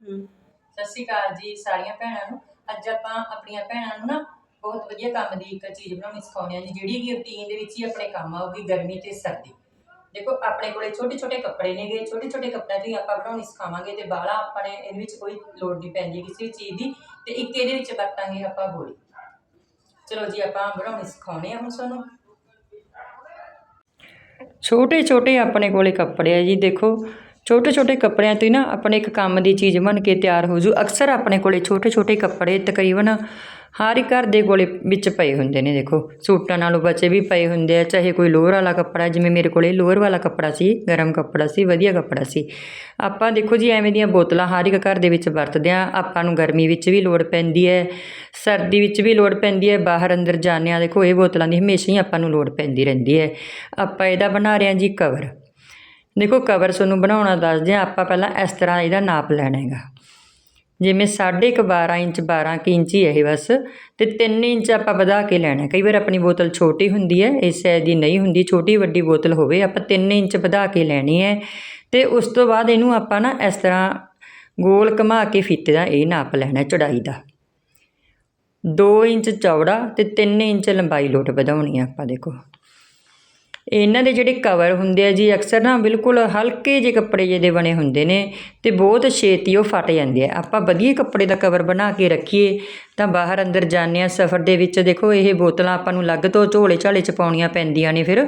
ਸਤਿ ਸ਼੍ਰੀ ਅਕਾਲ ਜੀ ਸਾਰੀਆਂ ਭੈਣਾਂ ਨੂੰ। ਅੱਜ ਆਪਾਂ ਆਪਣੀਆਂ ਭੈਣਾਂ ਨੂੰ ਨਾ ਬਹੁਤ ਵਧੀਆ ਕੰਮ ਦੀ ਇੱਕ ਚੀਜ਼ ਬਣਾਉਣੀ ਸਿਖਾਉਂਦੇ ਆ ਜੀ ਜਿਹੜੀ ਕਿ ਰੂਟੀਨ ਦੇ ਵਿੱਚ ਹੀ ਆਪਣੇ ਕੰਮ ਆਊਗੀ ਗਰਮੀ ਤੇ ਸਰਦੀ। ਦੇਖੋ ਆਪਣੇ ਕੋਲੇ ਛੋਟੇ ਛੋਟੇ ਕੱਪੜੇ ਨੇਗੇ ਛੋਟੇ ਛੋਟੇ ਕੱਪੜਿਆਂ ਤੋਂ ਹੀ ਆਪਾਂ ਬਣਾਉਣੀ ਸਿਖਾਵਾਂਗੇ ਤੇ ਬਾਲਾ ਆਪਾਂ ਨੇ ਇਹਦੇ ਵਿੱਚ ਕੋਈ ਲੋੜ ਨਹੀਂ ਪੈਂਦੀ ਕਿਸੇ ਵੀ ਚੀਜ਼ ਦੀ ਤੇ ਇੱਕ ਇਹਦੇ ਵਿੱਚ ਵਰਤਾਂਗੇ ਆਪਾਂ ਬੋਰੀ ਚਲੋ ਜੀ ਆਪਾਂ ਬਣਾਉਣੀ ਸਿਖਾਉਣੇ ਆ ਹੁਣ ਤੁਹਾਨੂੰ। ਛੋਟੇ ਛੋਟੇ ਆਪਣੇ ਕੋਲੇ ਕੱਪੜੇ ਆ ਜੀ ਦੇਖੋ। ਛੋਟੇ ਛੋਟੇ ਕੱਪੜਿਆਂ ਤੋਂ ਹੀ ਨਾ ਆਪਣੇ ਇੱਕ ਕੰਮ ਦੀ ਚੀਜ਼ ਬਣ ਕੇ ਤਿਆਰ ਹੋ ਜੂ। ਅਕਸਰ ਆਪਣੇ ਕੋਲੇ ਛੋਟੇ ਛੋਟੇ ਕੱਪੜੇ ਤਕਰੀਬਨ ਹਰ ਇੱਕ ਘਰ ਦੇ ਕੋਲੇ ਵਿੱਚ ਪਏ ਹੁੰਦੇ ਨੇ, ਦੇਖੋ। ਸੂਟਾਂ ਨਾਲੋਂ ਬਚੇ ਵੀ ਪਏ ਹੁੰਦੇ ਆ, ਚਾਹੇ ਕੋਈ ਲੋਅਰ ਵਾਲਾ ਕੱਪੜਾ, ਜਿਵੇਂ ਮੇਰੇ ਕੋਲੇ ਲੋਅਰ ਵਾਲਾ ਕੱਪੜਾ ਸੀ, ਗਰਮ ਕੱਪੜਾ ਸੀ, ਵਧੀਆ ਕੱਪੜਾ ਸੀ। ਆਪਾਂ ਦੇਖੋ ਜੀ, ਐਵੇਂ ਦੀਆਂ ਬੋਤਲਾਂ ਹਰ ਇੱਕ ਘਰ ਦੇ ਵਿੱਚ ਵਰਤਦੇ ਆ ਆਪਾਂ ਨੂੰ ਗਰਮੀ ਵਿੱਚ ਵੀ ਲੋੜ ਪੈਂਦੀ ਹੈ, ਸਰਦੀ ਵਿੱਚ ਵੀ ਲੋੜ ਪੈਂਦੀ ਹੈ, ਬਾਹਰ ਅੰਦਰ ਜਾਂਦੇ ਆ ਦੇਖੋ, ਇਹ ਬੋਤਲਾਂ ਦੀ ਹਮੇਸ਼ਾ ਹੀ ਆਪਾਂ ਨੂੰ ਲੋੜ ਪੈਂਦੀ ਰਹਿੰਦੀ ਹੈ। ਆਪਾਂ ਇਹਦਾ ਬਣਾ ਰਹੇ ਹਾਂ ਜੀ ਕਵਰ। ਦੇਖੋ, ਕਵਰ ਤੁਹਾਨੂੰ ਬਣਾਉਣਾ ਦੱਸਦੇ ਆ ਆਪਾਂ ਪਹਿਲਾਂ ਇਸ ਤਰ੍ਹਾਂ ਇਹਦਾ ਨਾਪ ਲੈਣਾ ਹੈਗਾ। ਜਿਵੇਂ ਸਾਢੇ ਕੁ 12 ਇੰਚ 12 ਕੁ ਇੰਚ ਹੀ ਇਹ ਬਸ, ਤੇ 3 ਇੰਚ ਆਪਾਂ ਵਧਾ ਕੇ ਲੈਣਾ ਕਈ ਵਾਰ ਆਪਣੀ ਬੋਤਲ ਛੋਟੀ ਹੁੰਦੀ ਹੈ, ਇਸ ਸਾਈਜ਼ ਦੀ ਨਹੀਂ ਹੁੰਦੀ, ਛੋਟੀ ਵੱਡੀ ਬੋਤਲ ਹੋਵੇ, ਆਪਾਂ 3 ਇੰਚ ਵਧਾ ਕੇ ਲੈਣੀ ਹੈ। ਤੇ ਉਸ ਤੋਂ ਬਾਅਦ ਇਹਨੂੰ ਆਪਾਂ ਨਾ ਇਸ ਤਰ੍ਹਾਂ ਗੋਲ ਘੁਮਾ ਕੇ ਫੀਤੇ ਦਾ ਇਹ ਨਾਪ ਲੈਣਾ ਹੈ ਚੌੜਾਈ ਦਾ। 2 ਇੰਚ ਚੌੜਾ ਤੇ 3 ਇੰਚ ਲੰਬਾਈ ਲੋਟ ਵਧਾਉਣੀ ਆ ਆਪਾਂ, ਦੇਖੋ। ਇਹਨਾਂ ਦੇ ਜਿਹੜੇ ਕਵਰ ਹੁੰਦੇ ਆ ਜੀ, ਅਕਸਰ ਨਾ ਬਿਲਕੁਲ ਹਲਕੇ ਜਿਹੇ ਕੱਪੜੇ ਜਿਹੇ ਦੇ ਬਣੇ ਹੁੰਦੇ ਨੇ ਤੇ ਬਹੁਤ ਛੇਤੀ ਉਹ ਫਟ ਜਾਂਦੇ ਆ। ਆਪਾਂ ਵਧੀਆ ਕੱਪੜੇ ਦਾ ਕਵਰ ਬਣਾ ਕੇ ਰੱਖੀਏ ਤਾਂ ਬਾਹਰ ਅੰਦਰ ਜਾਂਦੇ ਆ, ਸਫ਼ਰ ਦੇ ਵਿੱਚ ਦੇਖੋ ਇਹ ਬੋਤਲਾਂ ਆਪਾਂ ਨੂੰ ਅਲੱਗ ਤੋਂ ਝੋਲੇ ਝਾਲੇ ਚ ਪਾਉਣੀਆਂ ਪੈਂਦੀਆਂ ਨੇ ਫਿਰ।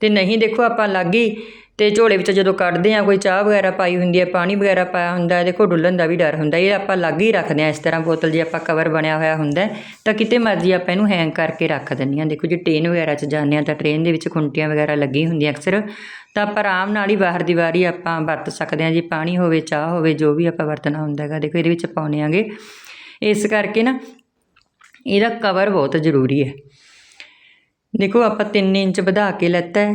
ਤੇ ਨਹੀਂ ਦੇਖੋ ਆਪਾਂ ਅਲੱਗ ਹੀ, ਤੇ ਝੋਲੇ ਵਿੱਚ ਜਦੋਂ ਕੱਢਦੇ ਆ ਕੋਈ ਚਾਹ ਵਗੈਰਾ ਪਾਈ ਹੁੰਦੀ ਹੈ, ਪਾਣੀ ਵਗੈਰਾ ਪਾਇਆ ਹੁੰਦਾ ਹੈ, ਦੇਖੋ ਡੁੱਲਣ ਦਾ ਵੀ ਡਰ ਹੁੰਦਾ ਇਹ ਆਪਾਂ ਅਲੱਗ ਹੀ ਰੱਖਦੇ ਆ ਇਸ ਤਰ੍ਹਾਂ ਬੋਤਲ ਜੇ ਆਪਾਂ ਕਵਰ ਬਣਿਆ ਹੋਇਆ ਹੁੰਦਾ ਤਾਂ ਕਿਤੇ ਮਰਜ਼ੀ ਆਪਾਂ ਇਹਨੂੰ ਹੈਂਗ ਕਰਕੇ ਰੱਖ ਦਿੰਦੇ ਹਾਂ। ਦੇਖੋ ਜੇ ਟ੍ਰੇਨ ਵਗੈਰਾ 'ਚ ਜਾਂਦੇ ਆ ਤਾਂ ਟ੍ਰੇਨ ਦੇ ਵਿੱਚ ਖੁੰਟੀਆਂ ਵਗੈਰਾ ਲੱਗੀ ਹੁੰਦੀਆਂ ਅਕਸਰ, ਤਾਂ ਆਪਾਂ ਆਰਾਮ ਨਾਲ ਹੀ ਬਾਹਰ ਦੀ ਵਾਰੀ ਆਪਾਂ ਵਰਤ ਸਕਦੇ ਹਾਂ। ਜੀ ਪਾਣੀ ਹੋਵੇ, ਚਾਹ ਹੋਵੇ, ਜੋ ਵੀ ਆਪਾਂ ਵਰਤਣਾ ਹੁੰਦਾ ਹੈਗਾ, ਦੇਖੋ ਇਹਦੇ ਵਿੱਚ ਪਾਉਣੇ ਆਂਗੇ ਇਸ ਕਰਕੇ ਨਾ, ਇਹਦਾ ਕਵਰ ਬਹੁਤ ਜ਼ਰੂਰੀ ਹੈ। ਦੇਖੋ ਆਪਾਂ 3 ਇੰਚ ਵਧਾ ਕੇ ਲੈਤਾ ਹੈ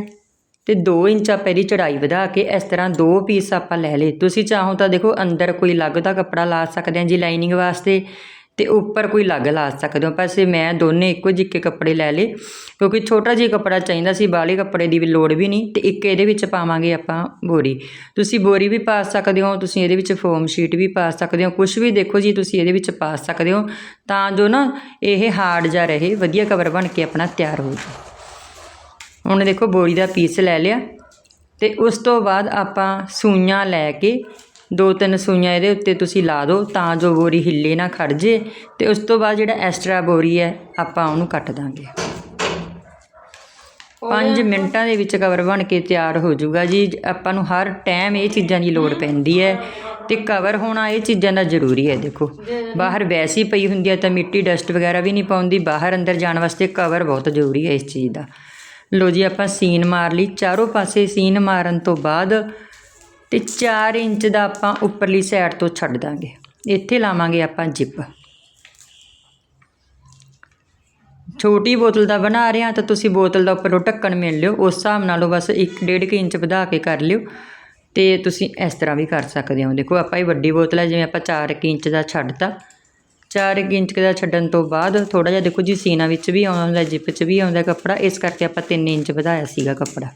ਤੇ 2 ਇੰਚ ਆਪਾਂ ਇਹਦੀ ਚੜਾਈ ਵਧਾ ਕੇ ਇਸ ਤਰ੍ਹਾਂ ਦੋ ਪੀਸ ਆਪਾਂ ਲੈ ਲਏ। ਤੁਸੀਂ ਚਾਹੋ ਤਾਂ ਦੇਖੋ ਅੰਦਰ ਕੋਈ ਅਲੱਗ ਦਾ ਕੱਪੜਾ ਲਾ ਸਕਦੇ ਹਾਂ ਜੀ ਲਾਈਨਿੰਗ ਵਾਸਤੇ। ਤੇ ਉੱਪਰ ਕੋਈ ਅਲੱਗ ਲਾ ਸਕਦੇ ਹੋ। ਪਾਸੇ ਮੈਂ ਦੋਨੇ ਇੱਕੋ ਜਿਹੇ ਕੱਪੜੇ ਲੈ ਲਏ, ਕਿਉਂਕਿ ਛੋਟਾ ਜਿਹਾ ਕੱਪੜਾ ਚਾਹੀਦਾ ਸੀ ਬਾਹਲੇ ਕੱਪੜੇ ਦੀ ਵੀ ਲੋੜ ਵੀ ਨਹੀਂ ਤੇ ਇੱਕ ਇਹਦੇ ਵਿੱਚ ਪਾਵਾਂਗੇ ਆਪਾਂ ਬੋਰੀ। ਤੁਸੀਂ ਬੋਰੀ ਵੀ ਪਾ ਸਕਦੇ ਹੋ, ਤੁਸੀਂ ਇਹਦੇ ਵਿੱਚ ਫੋਮ ਸ਼ੀਟ ਵੀ ਪਾ ਸਕਦੇ ਹੋ ਕੁਝ ਵੀ ਦੇਖੋ ਜੀ, ਤੁਸੀਂ ਇਹਦੇ ਵਿੱਚ ਪਾ ਸਕਦੇ ਹੋ, ਤਾਂ ਜੋ ਨਾ ਇਹ ਹਾਰਡ ਜਾ ਰਹੇ, ਵਧੀਆ ਕਵਰ ਬਣ ਕੇ ਆਪਣਾ ਤਿਆਰ ਹੋ ਜਾਵੇ। ਹੁਣ ਦੇਖੋ ਬੋਰੀ ਦਾ ਪੀਸ ਲੈ ਲਿਆ ਤੇ ਉਸ ਤੋਂ ਬਾਅਦ ਆਪਾਂ ਸੂਈਆਂ ਲੈ ਕੇ ਦੋ ਤਿੰਨ ਸੂਈਆਂ ਇਹਦੇ ਉੱਤੇ ਤੁਸੀਂ ਲਾ ਦਿਓ ਤਾਂ ਜੋ ਬੋਰੀ ਹਿੱਲੇ ਨਾ ਖੜ ਜੇ ਤੇ ਉਸ ਤੋਂ ਬਾਅਦ ਜਿਹੜਾ ਐਕਸਟਰਾ ਬੋਰੀ ਹੈ ਆਪਾਂ ਉਹਨੂੰ ਕੱਟ ਦਾਂਗੇ। 5 ਮਿੰਟਾਂ ਦੇ ਵਿੱਚ ਕਵਰ ਬਣ ਕੇ ਤਿਆਰ ਹੋ ਜਾਊਗਾ ਜੀ। ਆਪਾਂ ਨੂੰ ਹਰ ਟਾਈਮ ਇਹ ਚੀਜ਼ਾਂ ਦੀ ਲੋੜ ਪੈਂਦੀ ਹੈ ਤੇ ਕਵਰ ਹੋਣਾ ਇਹ ਚੀਜ਼ਾਂ ਦਾ ਜ਼ਰੂਰੀ ਹੈ ਦੇਖੋ। ਬਾਹਰ ਵੈਸੀ ਪਈ ਹੁੰਦੀ ਹੈ ਤਾਂ ਮਿੱਟੀ ਡਸਟ ਵਗੈਰਾ ਵੀ ਨਹੀਂ ਪਾਉਂਦੀ। ਬਾਹਰ ਅੰਦਰ ਜਾਣ ਵਾਸਤੇ ਕਵਰ ਬਹੁਤ ਜ਼ਰੂਰੀ ਹੈ ਇਸ ਚੀਜ਼ ਦਾ। ਲੋ ਜੀ ਆਪਾਂ ਸੀਨ ਮਾਰ ਲਈ। ਚਾਰੋਂ ਪਾਸੇ ਸੀਨ ਮਾਰਨ ਤੋਂ ਬਾਅਦ ਤੇ 4 ਇੰਚ ਦਾ ਆਪਾਂ ਉੱਪਰਲੀ ਸਾਈਡ ਤੋਂ ਛੱਡ ਦਾਂਗੇ। ਇੱਥੇ ਲਾਵਾਂਗੇ ਆਪਾਂ ਜਿਪ ਛੋਟੀ ਬੋਤਲ ਦਾ ਬਣਾ ਰਹੇ ਹਾਂ ਤਾਂ ਤੁਸੀਂ ਬੋਤਲ ਦਾ ਉੱਪਰੋਂ ਢੱਕਣ ਮਿਲ ਲਿਓ। ਉਸ ਹਿਸਾਬ ਨਾਲੋਂ ਬਸ 1.5 ਇੰਚ ਵਧਾ ਕੇ ਕਰ ਲਿਓ ਤੇ ਤੁਸੀਂ ਇਸ ਤਰ੍ਹਾਂ ਵੀ ਕਰ ਸਕਦੇ ਹੋ। ਦੇਖੋ ਆਪਾਂ ਇਹ ਵੱਡੀ ਬੋਤਲ ਹੈ, ਜਿਵੇਂ ਆਪਾਂ 4 ਇੰਚ ਦਾ ਛੱਡਤਾ। 4 ਇੰਚ ਦਾ ਛੱਡਣ ਤੋਂ ਬਾਅਦ ਥੋੜਾ ਜਿਹਾ ਦੇਖੋ ਜੀ ਸੀਨਾ ਵਿੱਚ ਵੀ ਆਉਂਦਾ ਜਿਪ 'ਚ ਵੀ ਆਉਂਦਾ ਕੱਪੜਾ। ਇਸ ਕਰਕੇ ਆਪਾਂ 3 ਇੰਚ ਵਧਾਇਆ ਸੀਗਾ ਕੱਪੜਾ।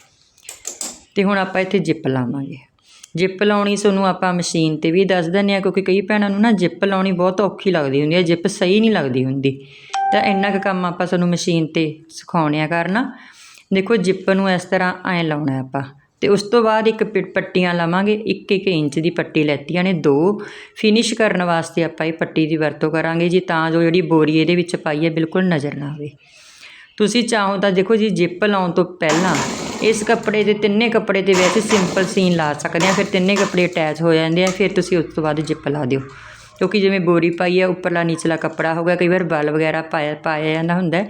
ਤੇ ਹੁਣ ਆਪਾਂ ਇੱਥੇ ਜਿਪ ਲਾਵਾਂਗੇ। ਜਿੱਪ ਲਾਉਣੀ ਤੁਹਾਨੂੰ ਆਪਾਂ ਮਸ਼ੀਨ ਤੇ ਵੀ ਦੱਸ ਦਿੰਦੇ ਆ ਕਿਉਂਕਿ ਕਈ ਭੈਣਾਂ ਨੂੰ ਨਾ ਜਿੱਪ ਲਾਉਣੀ ਬਹੁਤ ਔਖੀ ਲੱਗਦੀ ਹੁੰਦੀ ਹੈ, ਜਿੱਪ ਸਹੀ ਨਹੀਂ ਲੱਗਦੀ ਹੁੰਦੀ। ਤਾਂ ਇੰਨਾ ਕੁ ਕੰਮ ਆਪਾਂ ਤੁਹਾਨੂੰ ਮਸ਼ੀਨ ਤੇ ਸਿਖਾਉਣੇ ਆ ਕਰਨਾ। ਦੇਖੋ, ਜਿੱਪ ਨੂੰ ਇਸ ਤਰ੍ਹਾਂ ਐਂ ਲਾਉਣਾ ਆਪਾਂ। ਤੇ ਉਸ ਤੋਂ ਬਾਅਦ ਇੱਕ ਪੱਟੀਆਂ ਲਾਵਾਂਗੇ 1-1 ਇੰਚ ਦੀ ਪੱਟੀ ਲੈਤੀਆਂ ਨੇ ਦੋ। ਫਿਨਿਸ਼ ਕਰਨ ਵਾਸਤੇ ਆਪਾਂ ਇਹ ਪੱਟੀ ਦੀ ਵਰਤੋਂ ਕਰਾਂਗੇ ਜੀ, ਤਾਂ ਜੋ ਜਿਹੜੀ ਬੋਰੀ ਇਹਦੇ ਵਿੱਚ ਪਾਈ ਹੈ, ਬਿਲਕੁਲ ਨਜ਼ਰ ਨਾ ਆਵੇ। ਤੁਸੀਂ ਚਾਹੋ ਤਾਂ ਦੇਖੋ ਜੀ, ਜਿੱਪ ਲਾਉਣ ਤੋਂ ਪਹਿਲਾਂ ਇਸ ਕੱਪੜੇ ਦੇ ਤਿੰਨੇ ਕੱਪੜੇ ਤੇ ਵੈਸੇ ਸਿੰਪਲ ਸੀਨ ਲਾ ਸਕਦੇ ਆ ਫਿਰ ਤਿੰਨੇ ਕੱਪੜੇ ਅਟੈਚ ਹੋ ਜਾਂਦੇ ਆ ਫਿਰ ਤੁਸੀਂ ਉਸ ਤੋਂ ਬਾਅਦ ਜਿਪ ਲਾ ਦਿਓ। ਕਿਉਂਕਿ ਜਿਵੇਂ ਬੋਰੀ ਪਾਈ ਹੈ ਉੱਪਰਲਾ ਨੀਚਲਾ ਕੱਪੜਾ ਹੋ ਗਿਆ ਕਈ ਵਾਰ ਬਲ ਵਗੈਰਾ ਪਾਇਆ ਪਾਇਆ ਜਾਂਦਾ ਹੁੰਦਾ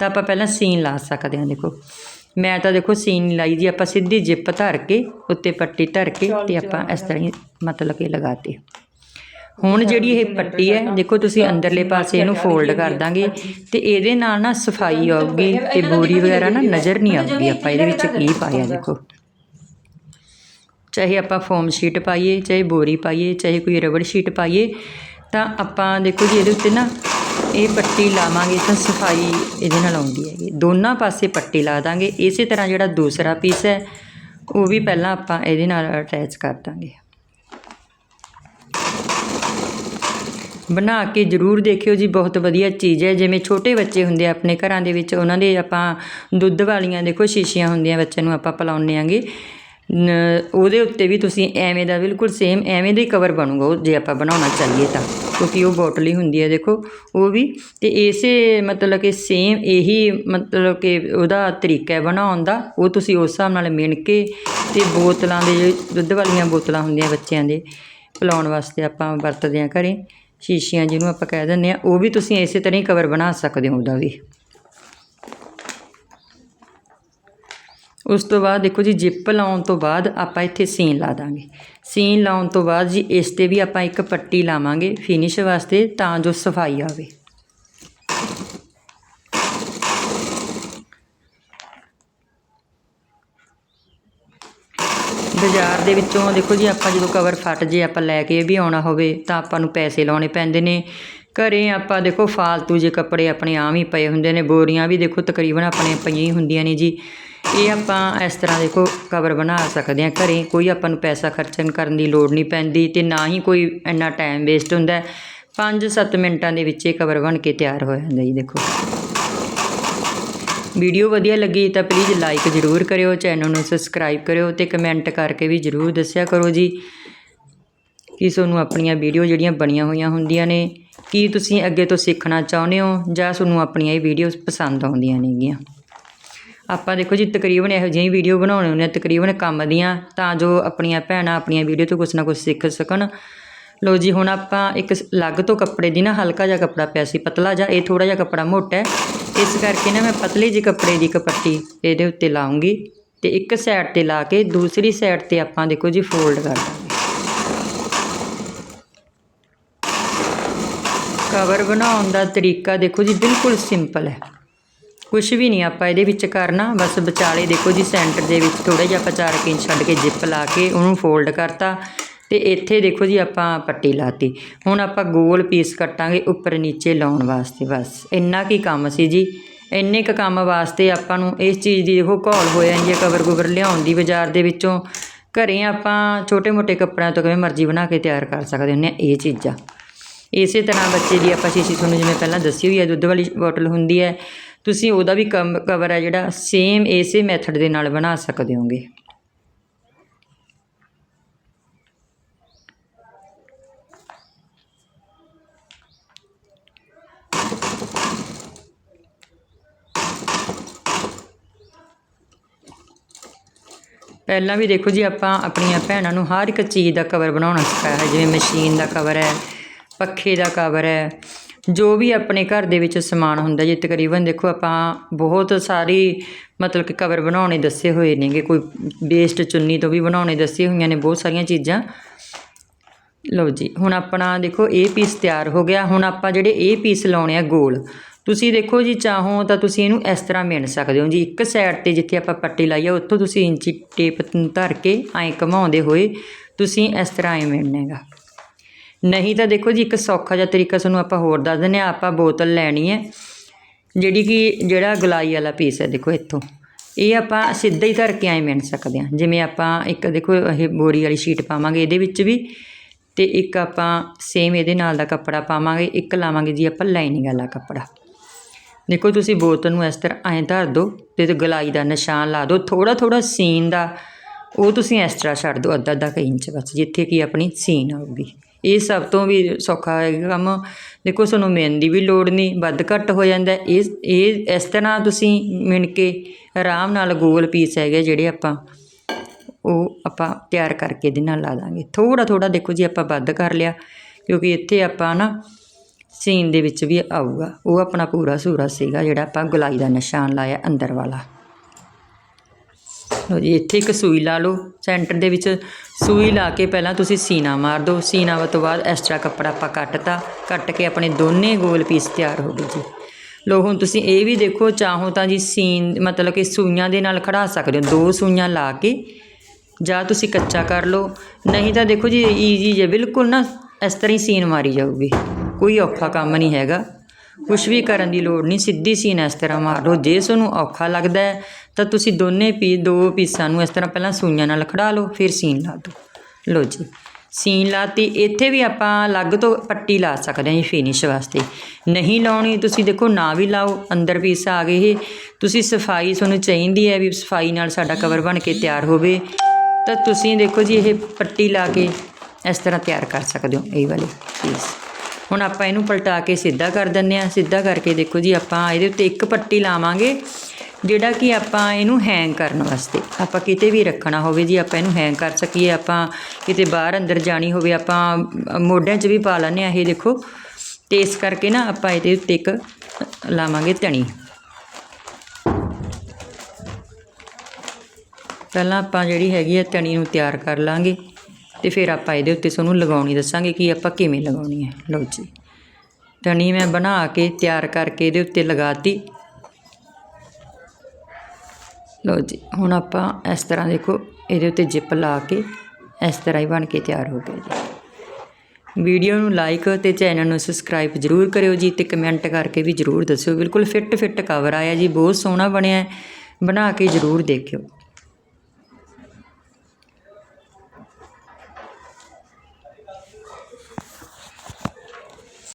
ਤਾਂ ਆਪਾਂ ਪਹਿਲਾਂ ਸੀਨ ਲਾ ਸਕਦੇ ਹਾਂ। ਦੇਖੋ ਮੈਂ ਤਾਂ ਦੇਖੋ ਸੀਨ ਨਹੀਂ ਲਾਈ ਜੀ ਆਪਾਂ ਸਿੱਧੀ ਜਿਪ ਧਰ ਕੇ ਉੱਤੇ ਪੱਟੀ ਧਰ ਕੇ ਤੇ ਆਪਾਂ ਇਸ ਤਰ੍ਹਾਂ ਹੀ ਮਤਲਬ ਕਿ ਲਗਾਤੀ ਹੁਣ ਜਿਹੜੀ ਇਹ ਪੱਟੀ ਹੈ ਦੇਖੋ ਤੁਸੀਂ ਅੰਦਰਲੇ ਪਾਸੇ ਇਹਨੂੰ ਫੋਲਡ ਕਰ ਦਾਂਗੇ ਤੇ ਇਹਦੇ ਨਾਲ ਨਾ ਸਫ਼ਾਈ ਆਊਗੀ ਤੇ ਬੋਰੀ ਵਗੈਰਾ ਨਾ ਨਜ਼ਰ ਨਹੀਂ ਆਊਗੀ ਆਪਾਂ ਇਹਦੇ ਵਿੱਚ ਕੀ ਪਾਇਆ ਦੇਖੋ। ਚਾਹੇ ਆਪਾਂ ਫੋਮ ਸ਼ੀਟ ਪਾਈਏ ਚਾਹੇ ਬੋਰੀ ਪਾਈਏ ਚਾਹੇ ਕੋਈ ਰਬੜ ਸ਼ੀਟ ਪਾਈਏ ਤਾਂ ਆਪਾਂ ਦੇਖੋ ਜੀ ਇਹਦੇ ਉੱਤੇ ਨਾ ਇਹ ਪੱਟੀ ਲਾਵਾਂਗੇ ਤਾਂ ਸਫ਼ਾਈ ਇਹਦੇ ਨਾਲ ਆਉਂਦੀ ਹੈਗੀ। ਦੋਨਾਂ ਪਾਸੇ ਪੱਟੀ ਲਾ ਦਾਂਗੇ। ਇਸੇ ਤਰ੍ਹਾਂ ਜਿਹੜਾ ਦੂਸਰਾ ਪੀਸ ਹੈ ਉਹ ਵੀ ਪਹਿਲਾਂ ਆਪਾਂ ਇਹਦੇ ਨਾਲ ਅਟੈਚ ਕਰ ਦਾਂਗੇ। ਬਣਾ ਕੇ ਜ਼ਰੂਰ ਦੇਖਿਓ ਜੀ, ਬਹੁਤ ਵਧੀਆ ਚੀਜ਼ ਹੈ। ਜਿਵੇਂ ਛੋਟੇ ਬੱਚੇ ਹੁੰਦੇ ਆ, ਆਪਣੇ ਘਰਾਂ ਦੇ ਵਿੱਚ ਉਹਨਾਂ ਦੇ ਆਪਾਂ ਦੁੱਧ ਵਾਲੀਆਂ ਦੇਖੋ, ਸ਼ੀਸ਼ੀਆਂ ਹੁੰਦੀਆਂ ਬੱਚਿਆਂ ਨੂੰ ਆਪਾਂ ਪਿਲਾਉਂਦੇ ਆਂਗੇ। ਉਹਦੇ ਉੱਤੇ ਵੀ ਤੁਸੀਂ ਐਵੇਂ ਦਾ ਬਿਲਕੁਲ ਸੇਮ ਐਵੇਂ ਦਾ ਹੀ ਕਵਰ ਬਣੂਗਾ ਜੇ ਆਪਾਂ ਬਣਾਉਣਾ ਚਾਹੀਏ ਤਾਂ। ਕਿਉਂਕਿ ਉਹ ਬੋਟਲ ਹੀ ਹੁੰਦੀ ਹੈ, ਦੇਖੋ, ਉਹ ਵੀ। ਤੇ ਇਸੇ ਮਤਲਬ ਕਿ ਸੇਮ ਇਹੀ ਮਤਲਬ ਕਿ ਉਹਦਾ ਤਰੀਕਾ ਹੈ ਬਣਾਉਣ ਦਾ। ਉਹ ਤੁਸੀਂ ਉਸ ਹਿਸਾਬ ਨਾਲ ਮਿਣ ਕੇ ਤੇ ਬੋਤਲਾਂ ਦੇ, ਦੁੱਧ ਵਾਲੀਆਂ ਬੋਤਲਾਂ ਹੁੰਦੀਆਂ ਬੱਚਿਆਂ ਦੇ, ਪਿਲਾਉਣ ਵਾਸਤੇ ਆਪਾਂ ਵਰਤਦੇ ਹਾਂ ਘਰੇ। ਸ਼ੀਸ਼ੀਆਂ ਜਿਹਨੂੰ ਆਪਾਂ ਕਹਿ ਦਿੰਦੇ ਆ, ਉਹ ਵੀ ਤੁਸੀਂ ਇਸੇ ਤਰ੍ਹਾਂ ਹੀ ਕਵਰ ਬਣਾ ਸਕਦੇ ਹੋ ਉਹਦਾ ਵੀ। ਉਸ ਤੋਂ ਬਾਅਦ ਦੇਖੋ ਜੀ ਜਿੱਪ ਲਾਉਣ ਤੋਂ ਬਾਅਦ ਆਪਾਂ ਇੱਥੇ ਸੀਨ ਲਾ ਦਾਂਗੇ। ਸੀਨ ਲਾਉਣ ਤੋਂ ਬਾਅਦ ਜੀ, ਇਸ ਤੇ ਵੀ ਆਪਾਂ ਇੱਕ ਪੱਟੀ ਲਾਵਾਂਗੇ ਫਿਨਿਸ਼ ਵਾਸਤੇ ਤਾਂ ਜੋ ਸਫ਼ਾਈ ਆਵੇ ਬਾਜ਼ਾਰ ਦੇ ਵਿੱਚੋਂ ਦੇਖੋ ਜੀ, ਆਪਾਂ ਜਦੋਂ ਕਵਰ ਫਟ ਜੇ, ਆਪਾਂ ਲੈ ਕੇ ਵੀ ਆਉਣਾ ਹੋਵੇ, ਤਾਂ ਆਪਾਂ ਨੂੰ ਪੈਸੇ ਲਾਉਣੇ ਪੈਂਦੇ ਨੇ। ਘਰੇ ਆਪਾਂ ਦੇਖੋ, ਫਾਲਤੂ ਜੇ ਕੱਪੜੇ ਆਪਣੇ ਆਮ ਹੀ ਪਏ ਹੁੰਦੇ ਨੇ, ਬੋਰੀਆਂ ਵੀ ਦੇਖੋ ਤਕਰੀਬਨ ਆਪਣੇ ਪਈਆਂ ਹੀ ਹੁੰਦੀਆਂ ਨੇ ਜੀ। ਇਹ ਆਪਾਂ ਇਸ ਤਰ੍ਹਾਂ ਦੇਖੋ ਕਵਰ ਬਣਾ ਸਕਦੇ ਹਾਂ ਘਰੇ। ਕੋਈ ਆਪਾਂ ਨੂੰ ਪੈਸਾ ਖਰਚਣ ਕਰਨ ਦੀ ਲੋੜ ਨਹੀਂ ਪੈਂਦੀ ਤੇ ਨਾ ਹੀ ਕੋਈ ਇੰਨਾ ਟਾਈਮ ਵੇਸਟ ਹੁੰਦਾ। 5-7 ਮਿੰਟਾਂ ਦੇ ਵਿੱਚ ਇਹ ਕਵਰ ਬਣ ਕੇ ਤਿਆਰ ਹੋ ਜਾਂਦਾ ਜੀ, ਦੇਖੋ। ਵੀਡੀਓ ਵਧੀਆ ਲੱਗੀ ਤਾਂ ਪਲੀਜ਼ ਲਾਈਕ ਜ਼ਰੂਰ ਕਰਿਓ ਚੈਨਲ ਨੂੰ ਸਬਸਕ੍ਰਾਈਬ ਕਰਿਓ ਤੇ ਕਮੈਂਟ ਕਰਕੇ ਵੀ ਜ਼ਰੂਰ ਦੱਸਿਆ ਕਰੋ ਜੀ ਕਿ ਤੁਹਾਨੂੰ ਆਪਣੀਆਂ ਵੀਡੀਓ ਜਿਹੜੀਆਂ ਬਣੀਆਂ ਹੋਈਆਂ ਹੁੰਦੀਆਂ ਨੇ, ਕੀ ਤੁਸੀਂ ਅੱਗੇ ਤੋਂ ਸਿੱਖਣਾ ਚਾਹੁੰਦੇ ਹੋ ਜਾਂ ਤੁਹਾਨੂੰ ਆਪਣੀਆਂ ਇਹ ਵੀਡੀਓਜ਼ ਪਸੰਦ ਆਉਂਦੀਆਂ ਨੇਗੀਆਂ। ਆਪਾਂ ਦੇਖੋ ਜੀ, ਤਕਰੀਬਨ ਇਹੋ ਜਿਹੀਆਂ ਵੀਡੀਓ ਬਣਾਉਣੇ ਹੁੰਦੇ ਆ ਤਕਰੀਬਨ ਕੰਮ ਦੀਆਂ, ਤਾਂ ਜੋ ਆਪਣੀਆਂ ਭੈਣਾਂ ਆਪਣੀਆਂ ਵੀਡੀਓ ਤੋਂ ਕੁਛ ਨਾ ਕੁਛ ਸਿੱਖ ਸਕਣ। ਲੋ ਜੀ, ਹੁਣ ਆਪਾਂ ਇੱਕ ਅਲੱਗ ਤੋਂ ਕੱਪੜੇ ਦੀ ਨਾ ਹਲਕਾ ਜਿਹਾ ਕੱਪੜਾ ਪਿਆ ਸੀ, ਪਤਲਾ ਜਿਹਾ, ਇਹ ਥੋੜਾ ਜਿਹਾ ਕੱਪੜਾ ਮੋਟਾ ਹੈ। ਇਸ ਕਰਕੇ ਨਾ ਮੈਂ ਪਤਲੇ ਜਿਹੇ ਕੱਪੜੇ ਦੀ ਇੱਕ ਇਹਦੇ ਉੱਤੇ ਲਾਉਂਗੀ ਤੇ ਇੱਕ ਸਾਈਡ ਤੇ ਲਾ ਕੇ ਦੂਸਰੀ ਸਾਈਡ ਤੇ ਆਪਾਂ ਦੇਖੋ ਜੀ ਫੋਲਡ ਕਰ ਦਾਂਗੇ। ਕਵਰ ਬਣਾਉਣ ਦਾ ਤਰੀਕਾ ਦੇਖੋ ਜੀ ਬਿਲਕੁਲ ਸਿੰਪਲ ਹੈ। ਕੁਝ ਵੀ ਨਹੀਂ ਆਪਾਂ ਇਹਦੇ ਵਿੱਚ ਕਰਨਾ, ਬਸ ਵਿਚਾਲੇ ਦੇਖੋ ਜੀ ਸੈਂਟਰ ਦੇ ਵਿੱਚ ਥੋੜਾ ਜਿਹਾ ਆਪਾਂ 4 ਇੰਚ ਛੱਡ ਕੇ ਜਿੱਪ ਲਾ ਕੇ ਉਹਨੂੰ ਫੋਲਡ ਕਰਤਾ। ਤੇ ਇੱਥੇ ਦੇਖੋ ਜੀ ਆਪਾਂ ਪੱਟੀ ਲਾਤੀ। ਹੁਣ ਆਪਾਂ ਗੋਲ ਪੀਸ ਕੱਟਾਂਗੇ ਉੱਪਰ ਨੀਚੇ ਲਾਉਣ ਵਾਸਤੇ ਬਸ। ਇੰਨਾ ਕੀ ਕੰਮ ਸੀ ਜੀ। ਇੰਨੇ ਕ ਕੰਮ ਵਾਸਤੇ ਆਪਾਂ ਨੂੰ ਇਸ ਚੀਜ਼ ਦੀ ਦੇਖੋ ਘੋਲ ਹੋ ਜਾਂਦੀ ਹੈ ਕਵਰ ਕੁਵਰ ਲਿਆਉਣ ਦੀ ਬਾਜ਼ਾਰ ਦੇ ਵਿੱਚੋਂ। ਘਰੇ ਆਪਾਂ ਛੋਟੇ-ਮੋਟੇ ਕੱਪੜਿਆਂ ਤੋਂ ਕਿਵੇਂ ਮਰਜ਼ੀ ਬਣਾ ਕੇ ਤਿਆਰ ਕਰ ਸਕਦੇ ਹੁੰਦੇ ਆ, ਇਹ ਚੀਜ਼ਾਂ। ਇਸੇ ਤਰ੍ਹਾਂ ਬੱਚੇ ਦੀ ਆਪਾਂ ਸ਼ੀਸ਼ੀ ਤੁਹਾਨੂੰ ਜਿਵੇਂ ਪਹਿਲਾਂ ਦੱਸੀ ਹੋਈ ਹੈ, ਦੁੱਧ ਵਾਲੀ ਬੋਟਲ ਹੁੰਦੀ ਹੈ। ਤੁਸੀਂ ਉਹਦਾ ਵੀ ਕਮ ਕਵਰ ਹੈ ਜਿਹੜਾ ਸੇਮ ਇਸੇ ਮੈਥਡ ਦੇ ਨਾਲ ਬਣਾ ਸਕਦੇ ਹੋਗੇ। ਪਹਿਲਾਂ ਵੀ ਦੇਖੋ ਜੀ ਆਪਾਂ ਆਪਣੀਆਂ ਭੈਣਾਂ ਨੂੰ ਹਰ ਇੱਕ ਚੀਜ਼ ਦਾ ਕਵਰ ਬਣਾਉਣਾ ਸਿਖਾਇਆ ਹੈ, ਜਿਵੇਂ ਮਸ਼ੀਨ ਦਾ ਕਵਰ ਹੈ, ਪੱਖੇ ਦਾ ਕਵਰ ਹੈ, ਜੋ ਵੀ ਆਪਣੇ ਘਰ ਦੇ ਵਿੱਚ ਸਮਾਨ ਹੁੰਦਾ ਜੇ, ਤਕਰੀਬਨ ਦੇਖੋ ਆਪਾਂ ਬਹੁਤ ਸਾਰੀ ਮਤਲਬ ਕਿ ਕਵਰ ਬਣਾਉਣੇ ਦੱਸੇ ਹੋਏ ਨੇਗੇ, ਕੋਈ ਵੇਸਟ ਚੁੰਨੀ ਤੋਂ ਵੀ ਬਣਾਉਣੇ ਦੱਸੇ ਹੋਈਆਂ ਨੇ ਬਹੁਤ ਸਾਰੀਆਂ ਚੀਜ਼ਾਂ। ਲਓ ਜੀ, ਹੁਣ ਆਪਣਾ ਦੇਖੋ ਇਹ ਪੀਸ ਤਿਆਰ ਹੋ ਗਿਆ, ਹੁਣ ਆਪਾਂ ਜਿਹੜੇ ਇਹ ਪੀਸ ਲਾਉਣੇ ਆ ਗੋਲ ਤੁਸੀਂ ਦੇਖੋ ਜੀ, ਚਾਹੋ ਤਾਂ ਤੁਸੀਂ ਇਹਨੂੰ ਇਸ ਤਰ੍ਹਾਂ ਮਿਣ ਸਕਦੇ ਹੋ ਜੀ। ਇੱਕ ਸਾਈਡ ਤੇ ਜਿੱਥੇ ਆਪਾਂ ਪੱਟੀ ਲਾਈ ਆ, ਉੱਥੋਂ ਤੁਸੀਂ ਇੰਚੀ ਟੇਪ ਧਰ ਕੇ ਐਂ ਘਮਾਉਂਦੇ ਹੋਏ ਤੁਸੀਂ ਇਸ ਤਰ੍ਹਾਂ ਐਂ ਮਿਣਨਾ ਨਹੀਂ ਤਾਂ ਦੇਖੋ ਜੀ, ਇੱਕ ਸੌਖਾ ਜਿਹਾ ਤਰੀਕਾ ਤੁਹਾਨੂੰ ਆਪਾਂ ਹੋਰ ਦੱਸ ਦਿੰਦੇ ਹਾਂ। ਆਪਾਂ ਬੋਤਲ ਲੈਣੀ ਹੈ, ਜਿਹੜੀ ਕਿ ਜਿਹੜਾ ਗਲਾਈ ਵਾਲਾ ਪੀਸ ਹੈ, ਦੇਖੋ ਇੱਥੋਂ। ਇਹ ਆਪਾਂ ਸਿੱਧਾ ਹੀ ਧਰ ਕੇ ਐਂ ਮਿਣ ਸਕਦੇ ਹਾਂ। ਜਿਵੇਂ ਆਪਾਂ ਇੱਕ ਦੇਖੋ, ਇਹ ਬੋਰੀ ਵਾਲੀ ਸ਼ੀਟ ਪਾਵਾਂਗੇ ਇਹਦੇ ਵਿੱਚ ਵੀ, ਤੇ ਇੱਕ ਆਪਾਂ ਸੇਮ ਇਹਦੇ ਨਾਲ ਦਾ ਕੱਪੜਾ ਪਾਵਾਂਗੇ, ਇੱਕ ਲਾਵਾਂਗੇ ਜੀ ਆਪਾਂ ਲਾਈਨਿੰਗ ਵਾਲਾ ਕੱਪੜਾ। ਦੇਖੋ ਤੁਸੀਂ ਬੋਤਲ ਨੂੰ ਇਸ ਤਰ੍ਹਾਂ ਐਂ ਧਰ ਦਿਓ ਤੇ ਗਲਾਈ ਦਾ ਨਿਸ਼ਾਨ ਲਾ ਦਿਓ। ਥੋੜਾ ਥੋੜਾ ਸੀਨ ਦਾ, ਉਹ ਤੁਸੀਂ ਇਸ ਤਰ੍ਹਾਂ ਛੱਡ ਦਿਓ ਅੱਧਾ ਅੱਧਾ ਕੁ ਇੰਚ ਬਸ, ਜਿੱਥੇ ਕਿ ਆਪਣੀ ਸੀਨ ਆਊਗੀ ਇਹ ਸਭ ਤੋਂ ਵੀ ਸੌਖਾ ਹੈ ਕੰਮ। ਦੇਖੋ, ਤੁਹਾਨੂੰ ਮਿਣ ਦੀ ਵੀ ਲੋੜ ਨਹੀਂ, ਵੱਧ ਘੱਟ ਹੋ ਜਾਂਦਾ ਹੈ। ਇਹ ਇਹ ਇਸ ਤਰ੍ਹਾਂ ਤੁਸੀਂ ਮਿਣ ਕੇ ਆਰਾਮ ਨਾਲ ਗੋਲ ਪੀਸ ਹੈਗੇ ਜਿਹੜੇ ਆਪਾਂ, ਉਹ ਆਪਾਂ ਤਿਆਰ ਕਰਕੇ ਇਹਦੇ ਨਾਲ ਲਾ ਦਾਂਗੇ। ਥੋੜਾ ਥੋੜਾ ਦੇਖੋ ਜੀ, ਆਪਾਂ ਵੱਧ ਕਰ ਲਿਆ, ਕਿਉਂਕਿ ਇੱਥੇ ਆਪਾਂ ਨਾ ਸੀਨ ਦੇ ਵਿੱਚ ਵੀ ਆਊਗਾ। ਉਹ ਆਪਣਾ ਪੂਰਾ ਸੂਰਾ ਸੀਗਾ ਜਿਹੜਾ ਆਪਾਂ ਗੁਲਾਈ ਦਾ ਨਿਸ਼ਾਨ ਲਾਇਆ ਅੰਦਰ ਵਾਲਾ। ਲਓ ਜੀ, ਇੱਥੇ ਇੱਕ ਸੂਈ ਲਾ ਲਓ। ਸੈਂਟਰ ਦੇ ਵਿੱਚ ਸੂਈ ਲਾ ਕੇ ਪਹਿਲਾਂ ਤੁਸੀਂ ਸੀਨਾ ਮਾਰ ਦਿਓ। ਸੀਨਾ ਤੋਂ ਬਾਅਦ ਐਕਸਟਰਾ ਕੱਪੜਾ ਆਪਾਂ ਕੱਟਤਾ। ਕੱਟ ਕੇ ਆਪਣੇ ਦੋਨੇ ਗੋਲ ਪੀਸ ਤਿਆਰ ਹੋ ਗਏ ਜੀ। ਲੋ ਹੁਣ ਤੁਸੀਂ ਇਹ ਵੀ ਦੇਖੋ, ਚਾਹੋ ਤਾਂ ਜੀ ਸੀਨ ਮਤਲਬ ਕਿ ਸੂਈਆਂ ਦੇ ਨਾਲ ਖੜਾ ਸਕਦੇ ਹੋ। ਦੋ ਸੂਈਆਂ ਲਾ ਕੇ ਜਾਂ ਤੁਸੀਂ ਕੱਚਾ ਕਰ ਲਓ। ਨਹੀਂ ਤਾਂ ਦੇਖੋ ਜੀ ਈਜੀ ਜੇ, ਬਿਲਕੁਲ ਨਾ ਇਸ ਤਰ੍ਹਾਂ ਹੀ ਸੀਨ ਮਾਰੀ ਜਾਊਗੀ। ਕੋਈ ਔਖਾ ਕੰਮ ਨਹੀਂ ਹੈਗਾ। ਕੁਝ ਵੀ ਕਰਨ ਦੀ ਲੋੜ ਨਹੀਂ, ਸਿੱਧੀ ਸੀਨ ਇਸ ਤਰ੍ਹਾਂ ਮਾਰ। ਲਓ ਜੇ ਤੁਹਾਨੂੰ ਔਖਾ ਲੱਗਦਾ ਹੈ, ਤਾਂ ਤੁਸੀਂ ਦੋਨੇ ਪੀ, ਦੋ ਪੀਸਾਂ ਨੂੰ ਇਸ ਤਰ੍ਹਾਂ ਪਹਿਲਾਂ ਸੂਈਆਂ ਨਾਲ ਖੜਾ ਲਓ, ਫਿਰ ਸੀਨ ਲਾ ਦਿਓ। ਲਓ ਜੀ, ਸੀਨ ਲਾਤੀ, ਇੱਥੇ ਵੀ ਆਪਾਂ ਅਲੱਗ ਤੋਂ ਪੱਟੀ ਲਾ ਸਕਦੇ ਹਾਂ ਜੀ ਫਿਨਿਸ਼ ਵਾਸਤੇ। ਨਹੀਂ ਲਾਉਣੀ, ਤੁਸੀਂ ਦੇਖੋ ਨਾ ਵੀ ਲਾਓ, ਅੰਦਰ ਪੀਸ ਆ ਗਏ ਇਹ। ਤੁਸੀਂ ਸਫ਼ਾਈ ਤੁਹਾਨੂੰ ਚਾਹੀਦੀ ਹੈ ਵੀ ਸਫ਼ਾਈ ਨਾਲ ਸਾਡਾ ਕਵਰ ਬਣ ਕੇ ਤਿਆਰ ਹੋਵੇ। ਤਾਂ ਤੁਸੀਂ ਦੇਖੋ ਜੀ, ਇਹ ਪੱਟੀ ਲਾ ਕੇ ਇਸ ਤਰ੍ਹਾਂ ਤਿਆਰ ਕਰ ਸਕਦੇ ਹੋ, ਇਹ ਵਾਲੇ ਪੀਸ ਹੁਣ ਆਪਾਂ ਇਹਨੂੰ ਪਲਟਾ ਕੇ ਸਿੱਧਾ ਕਰ ਦਿੰਦੇ ਆ ਸਿੱਧਾ ਕਰਕੇ ਦੇਖੋ ਜੀ, ਆਪਾਂ ਇਹਦੇ ਉੱਤੇ ਇੱਕ ਪੱਟੀ ਲਾਵਾਂਗੇ, ਜਿਹੜਾ ਕਿ ਆਪਾਂ ਇਹਨੂੰ ਹੈਂਗ ਕਰਨ ਵਾਸਤੇ। ਆਪਾਂ ਕਿਤੇ ਵੀ ਰੱਖਣਾ ਹੋਵੇ ਜੀ, ਆਪਾਂ ਇਹਨੂੰ ਹੈਂਗ ਕਰ ਸਕੀਏ। ਆਪਾਂ ਕਿਤੇ ਬਾਹਰ ਅੰਦਰ ਜਾਣੀ ਹੋਵੇ, ਆਪਾਂ ਮੋਢਿਆਂ 'ਚ ਵੀ ਪਾ ਲੈਂਦੇ ਆ ਇਹ ਦੇਖੋ। ਤੇ ਇਸ ਕਰਕੇ ਨਾ ਆਪਾਂ ਇਹਦੇ ਉੱਤੇ ਇੱਕ ਲਾਵਾਂਗੇ ਤਣੀ ਪਹਿਲਾਂ ਆਪਾਂ ਜਿਹੜੀ ਹੈਗੀ ਹੈ ਤਣੀ ਨੂੰ ਤਿਆਰ ਕਰ ਲਾਂਗੇ। ਤੇ ਫਿਰ ਆਪਾਂ ਇਹਦੇ ਉੱਤੇ ਤੁਹਾਨੂੰ ਲਗਾਉਣੀ, ਦੱਸਾਂਗੇ ਕਿ ਆਪਾਂ ਕਿਵੇਂ ਲਗਾਉਣੀ ਹੈ। ਲਓ ਜੀ। ਤਣੀ ਮੈਂ ਬਣਾ ਕੇ ਤਿਆਰ ਕਰਕੇ ਇਹਦੇ ਉੱਤੇ ਲਗਾਤੀ। ਲਓ ਜੀ, ਹੁਣ ਆਪਾਂ ਇਸ ਤਰ੍ਹਾਂ ਦੇਖੋ, ਇਹਦੇ ਉੱਤੇ ਜਿਪ ਲਾ ਕੇ ਇਸ ਤਰ੍ਹਾਂ ਹੀ ਬਣ ਕੇ ਤਿਆਰ ਹੋ ਗਿਆ ਜੀ। ਵੀਡੀਓ ਨੂੰ ਲਾਈਕ ਤੇ ਚੈਨਲ ਨੂੰ ਸਬਸਕ੍ਰਾਈਬ ਜ਼ਰੂਰ ਕਰਿਓ ਜੀ ਤੇ ਕਮੈਂਟ ਕਰਕੇ ਵੀ ਜ਼ਰੂਰ ਦੱਸਿਓ। ਬਿਲਕੁਲ ਫਿੱਟ ਫਿੱਟ ਕਵਰ ਆਇਆ ਜੀ, ਬਹੁਤ ਸੋਹਣਾ ਬਣਿਆ ਬਣਾ ਕੇ ਜ਼ਰੂਰ ਦੇਖਿਓ।